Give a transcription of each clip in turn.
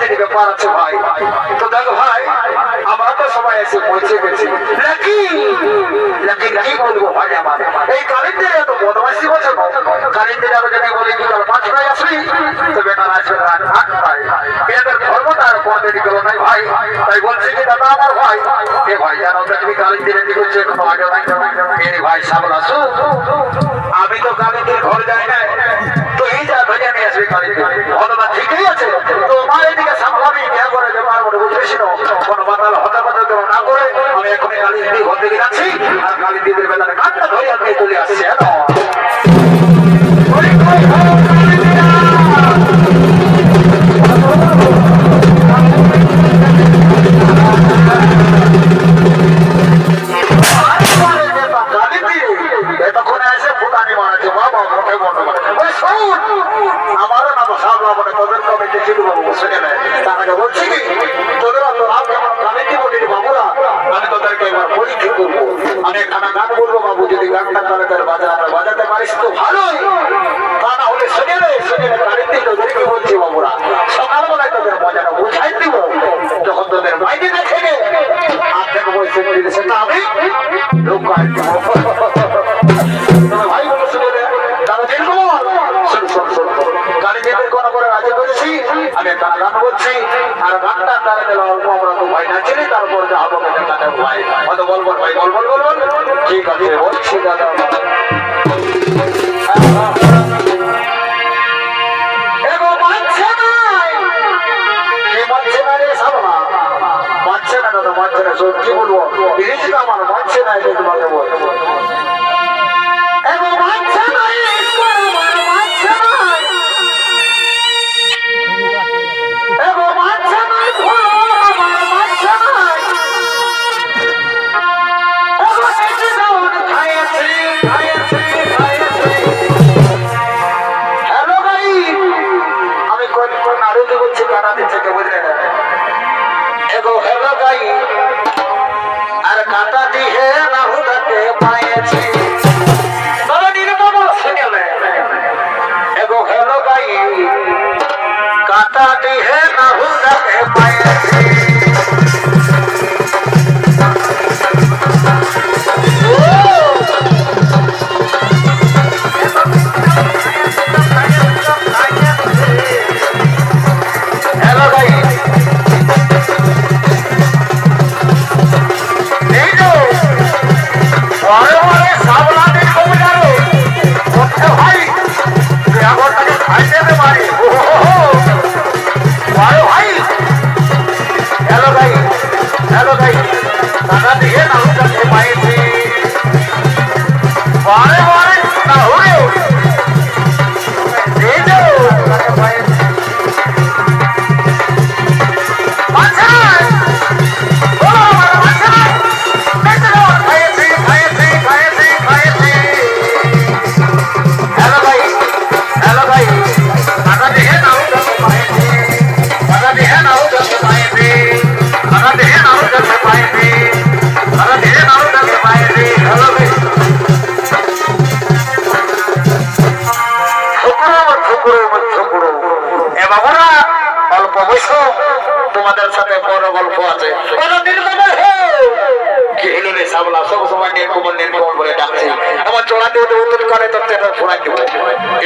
ফুর্তির ব্যাপার আছে ভাই। তো দেখো ভাই, আমরা তো সবাই এসে পৌঁছে গেছি। নাকি নাকি কি বলব ভাই আমার? এই কালিন্দির এত বদমাসি বলছে কালিন্দির আমি যদি বলি কি কাল ভাই আসবি তো বেটার আসবে রাত আটটায় এদের আর গেল নাই ভাই। তাই বলছি কি, দাদা আমার ভাই, এ ভাই জানো তো তুমি কালিন্দিরে কি করছে কোনো আগে এর ভাই সামনে আসো আমি তো কালিন্দির ঘর যাই না। তো এই যা ধরে নিয়ে আসবে কালিন্দির। ঘটনা ঠিকই আছে। তো মা এদিকে সামলাবি বিয়ে করে যে পারব না বুঝেছি কোনো মাতাল হতা কেউ না করে। আমি এখনই কালিন্দি ঘর থেকে যাচ্ছি, আর কালিন্দিদের বেলার কাঠটা ধরে আমি চলে আসছি হ্যাঁ। আমি গান বলব বাবু, যদি গানটা তাহলে তার বাজার বাজাতে পারিস তো ভালোই। তা না হলে শুনে রে শুনে রে তো তোদেরকে বলছি, বাবুরা, সকালবেলায় তোদের মজাটা বুঝাই দিব। যখন তোদের মাইনে দেখে আর দেখো বলছে সেটা আমি লোক তবে বল ভাই বল বল বল ঠিক আছে বলছি দাদা বাচ্চা না দাদা বাচ্চা না কি বলব আমার বাচ্চা না তোমাকে বলব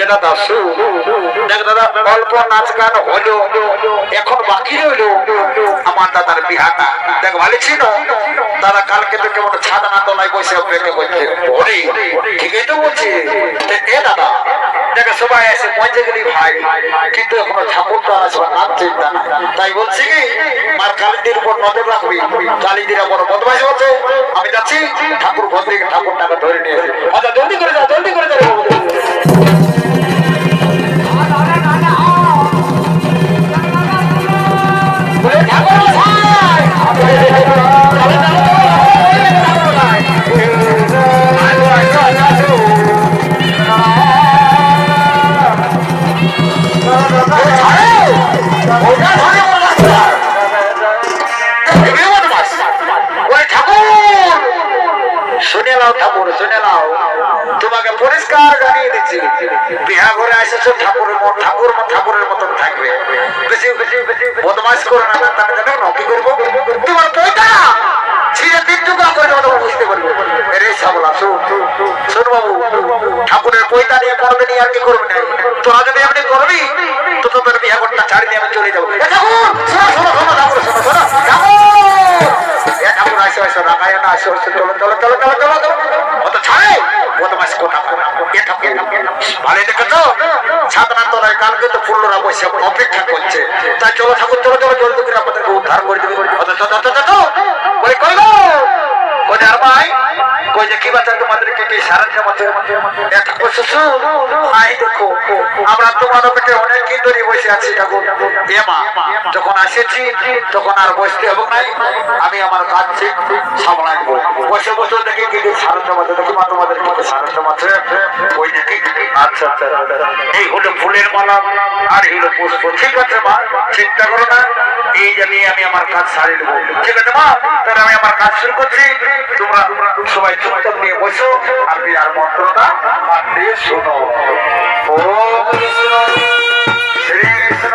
এটা দেখ দাদা, অল্প নাচ গান হলো এখন বাকি আমার দাদার বিহাটা। দেখ, ভালো ছিল। কালকে তো কেমন বসে তো এ দাদা সবাই গেলি ভাই, কিন্তু এখনও ঠাকুর তো আসবে নাম চিন্তা তাই বলছি কি, মার কালীদের উপর নজর রাখবি, কালীদের বড় বদমাইশ হচ্ছে। আমি যাচ্ছি, ঠাকুর ঘর ঠাকুরটাকে ধরে নিয়ে আচ্ছা জলদি করে যা, জলদি করে যা বিহা ঘরে এসেছ ঠাকুরের ঠাকুর ঠাকুরের মতন থাকবে বেশি বদমাস করে না জানো না কি করব বুঝতে পারবে ঠাকুরের পয়সা নিয়ে পড়বে নিয়ে আর কি করবে না তোরা যদি এমনি করবি তো তোদের বিহা ঘরটা ছাড়ি দিয়ে আমি চলে যাব ঠাকুর শোনো শোনো শোনো ঠাকুর শোনো শোনো ঠাকুর ঠাকুর আসো আসো না আসো আসো চলো চলো চলো চলো চলো চলো ছাড়ে বদমাস কথা এ ঠাকুর ভালো দেখেছ সাধনা তোলায় কালকে তো বসে অপেক্ষা করছে। তাই চলো ঠাকুর, চলো কি কি মধ্যে আমরা তোমার অপেক্ষায় অনেক দিন ধরে বসে আছি ঠাকুর। এ মা, যখন আসেছি, তখন আর বসতে হবে নাই। আমি আমার কাজ সামলাইব। বসে বসে দেখি কি সারন্ত মাঝে দেখি মা তোমাদের মধ্যে ওই দেখি আচ্ছা আচ্ছা আচ্ছা। এই হলো ফুলের মালা। আর হলো পুষ্প। ঠিক আছে, মা। চিন্তা করো না। এই জানিয়ে আমি আমার কাজ সারিয়ে দেবো ঠিক আছে, মা। তাহলে আমি আমার কাজ শুরু করছি। তোমরা সবাই চুপচাপ নিয়ে বসো। আর বিয়ার মন্ত্রটা দিয়ে শোনো। ও কৃষ্ণ। শ্রী কৃষ্ণ।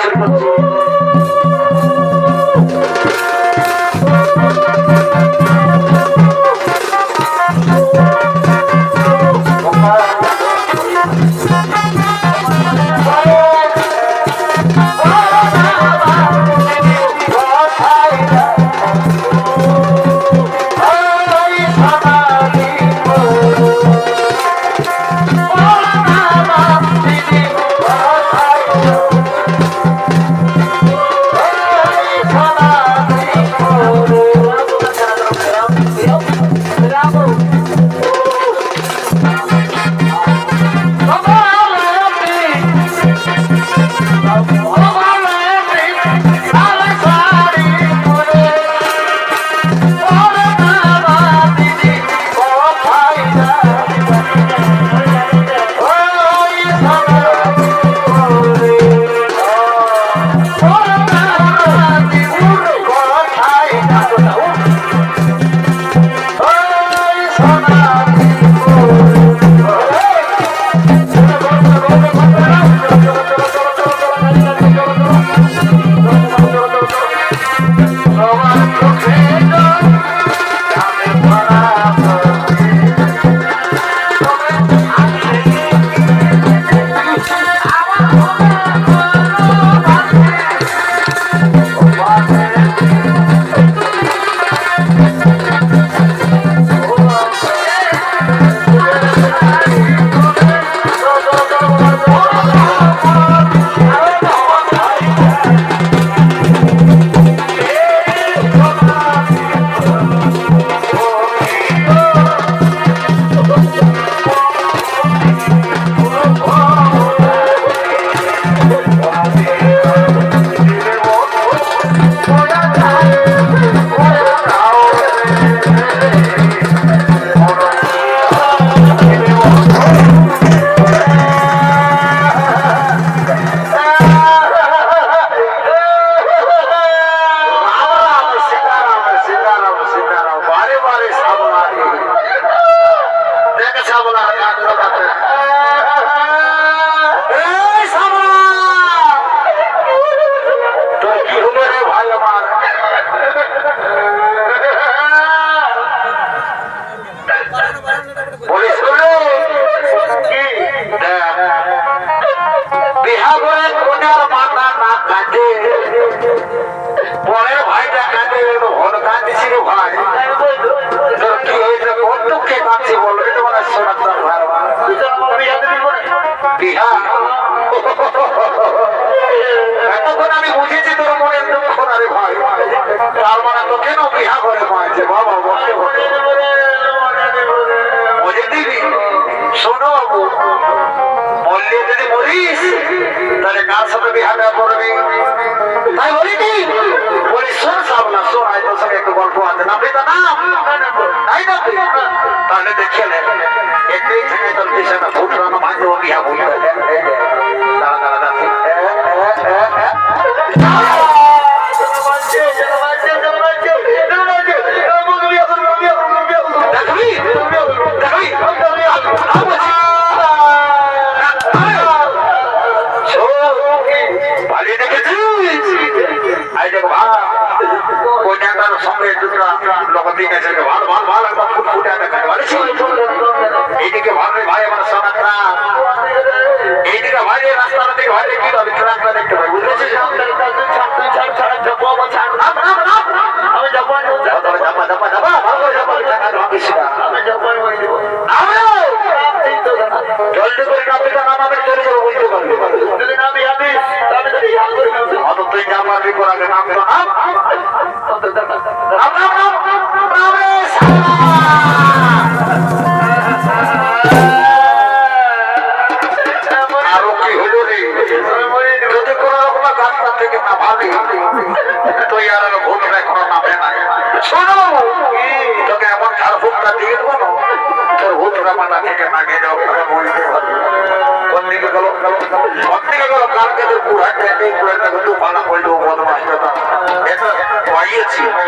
Thank you.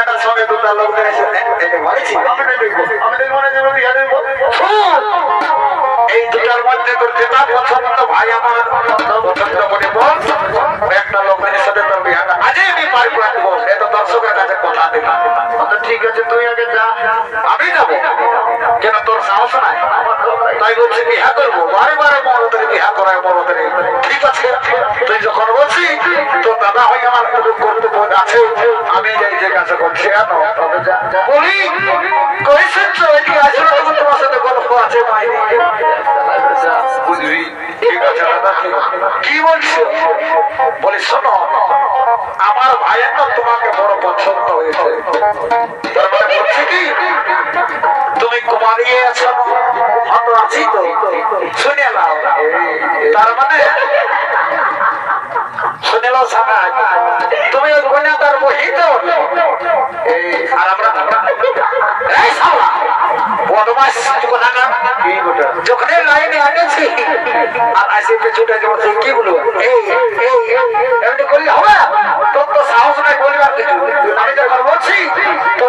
একটা সঙ্গে দুটা লোক এটা আমি দেখব আমি বিয়া এই দুটার মধ্যে তোর যেটা পছন্দ ভাই আমার পছন্দ মনে বল একটা লোকের সাথে তোর বিয়াটা আজই আমি করে দেবো দর্শকের কাছে কথা দিলাম ঠিক আছে তুই আগে যা আমি যাব। কেন তোর সাহস নাই? তাই বলছি বিহা করব। আমি যাই যে কাছে করছি বলি কইছেন তো এটি আসলে তোমার সাথে গল্প আছে বুঝবি ঠিক আছে, দাদা কি বলছো বলি শোনো আমার ভাইয়ের না তোমাকে বড় পছন্দ হয়েছে। কি, তুমি কুমারিয়ে আছো আছি তো। শুনে নাও। তার মানে আর লাইনে আগেছি আর আসে পেছুটা কি বলব? এই এই, এমনি করলে হবে তোর তো সাহস নাই বলবার কিছু আমি যখন বলছি তো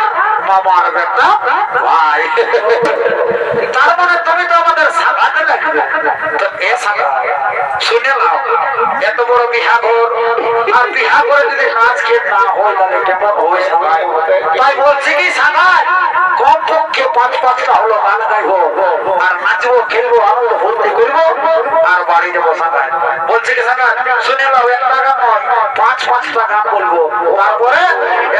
মামার বেটা ভাই। তার মানে তুমি তো আমাদের লাগবে তো এ সাগা শুনে নাও। এত বড় বিহা ঘর আর বিহা করে যদি নাচ খেত না হয়, তাহলে কেমন হবে সাগাই তাই বলছি কি সাগাই কম পক্ষে পাঁচ পাঁচটা হলো গান গাইবো আর নাচবো, খেলব, আনন্দ ফুর্তি করব, আর বাড়ি যাব সাগাই বলছি কি সাগাই শুনে নাও একটা গান নয়, পাঁচ পাঁচটা গান বলব। তারপরে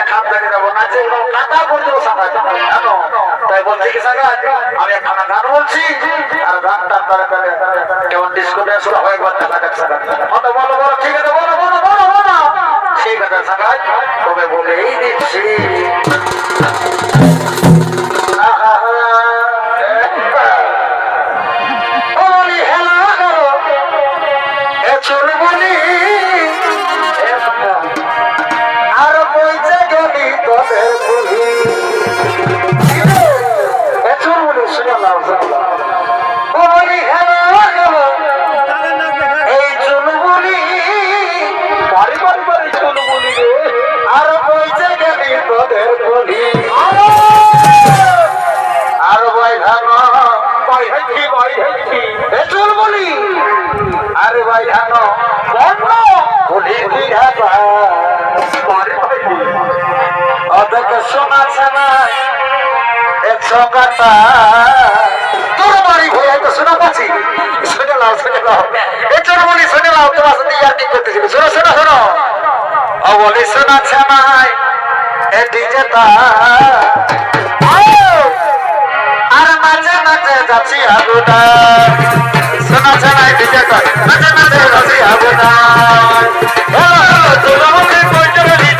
এখান থেকে যাব নাচে কাটা করে দেবো সাগাই তাই বলছি কি সাগাই আমি একখানা গান বলছি, আর গানটা তারা তারা কেমন ডিস্কো ড্যান্স হয় একবার দেখা সাগাই অত বলো বলো ঠিক আছে বলো বলো বলো বলো ঠিক আছে সাগাই তবে বলেই দিচ্ছি। আর বইতে গেলি তোদের বলি কি হাবা বাড়ি বাড়ি অদকে শোনা ছানা একশো কাটা তোর বাড়ি হয়ে তো শোনা পাচ্ছি শুনে নাও শুনে নাও এ চোর শুনে ছানায় মাঝে মাঝে যাচ্ছি আগুনা শোনা ছানায় ডিজে কর মাঝে মাঝে যাচ্ছি আগুনা হ্যালো হ্যালো তোর আমাকে কইতে গেলি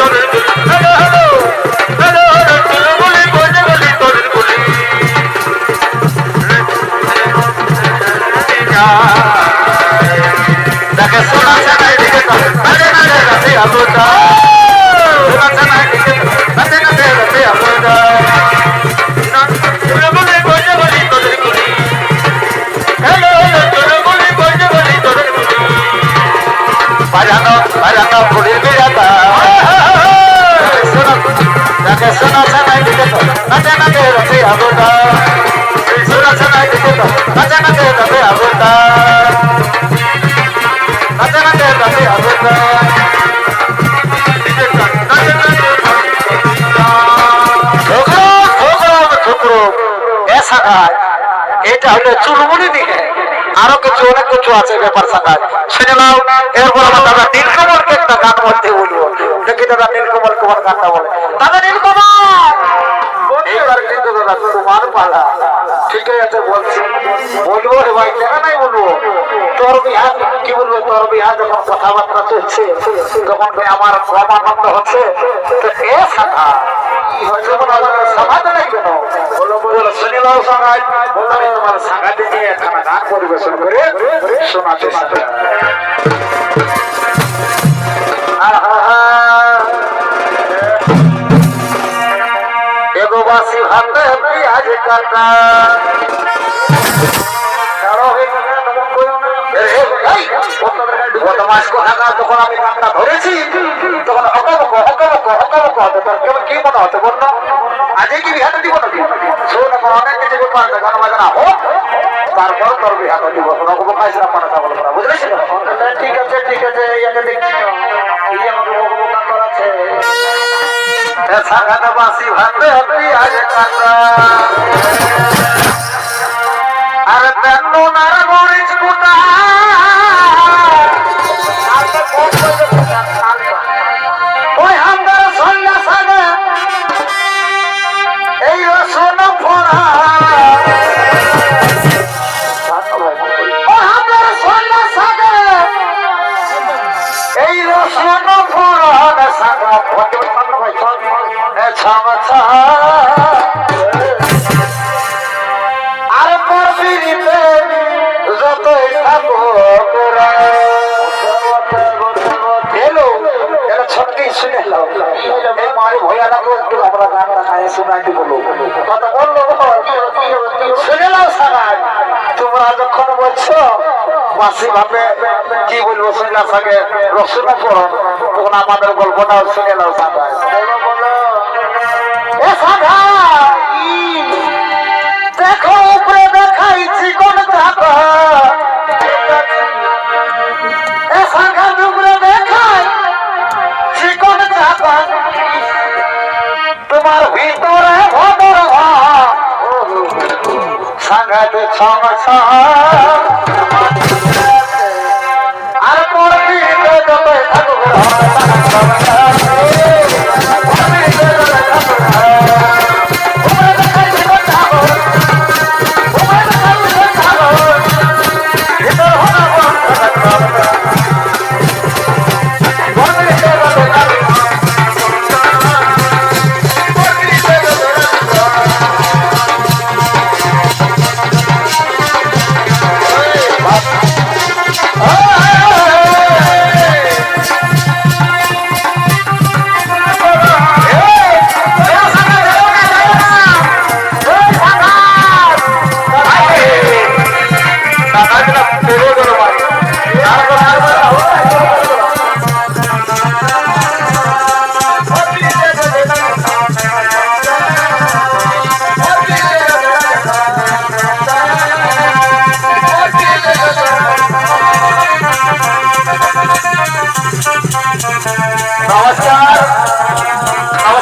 রানো ফুলের বিরাতা তাকে শোনো শোনাই দিকে তো নাচে নাচে রসে আগুনটা শোনো শোনাই দিকে তো নাচে নাচে রসে আগুনটা নাচে নাচে এ শাখায় এটা হলো চুরমুনি দিকে আরও কিছু, অনেক কিছু আছে ব্যাপার শাখায় শুনে নাও, এরপর আমার দাদা নীলকমলকে একটা গান মধ্যে বলব। দেখি দাদা নীলকমল তোমার গানটা বলে। দাদা নীলকমল! রে ভাই কেন নাই বলব? তোর কি বলব, তোর বিহা কথাবার্তা চলছে আমার কম আনন্দ হচ্ছে, তো এ কি হয়েছে বলো আমার সমাজে লাগবে না বলো নাও সমাজ আমি তোমার সাঙ্গাতে নিয়ে একখানা গান পরিবেশন তারপর তোর বিহাতে দিব। কোনো কোনো ঠিক আছে ঠিক আছে ইয়াকে দেখছি এই আমাকে বোকা করাছে সাগাতে বাসি ভাতে পেঁয়াজ কাটা। শুনে শুনে তোমরা যখন বলছো, মাসি ভাবে, কি বলব শুনলা সাগে। রসুনা পড়ো আমাদের গল্পটাও শুনে এ সাগা দেখো উপরে দেখাইছি কোন চাপা তোমার ভিতরে ভদর সাংঘাত সংসার আর তোর ভিতরে যত থাকবে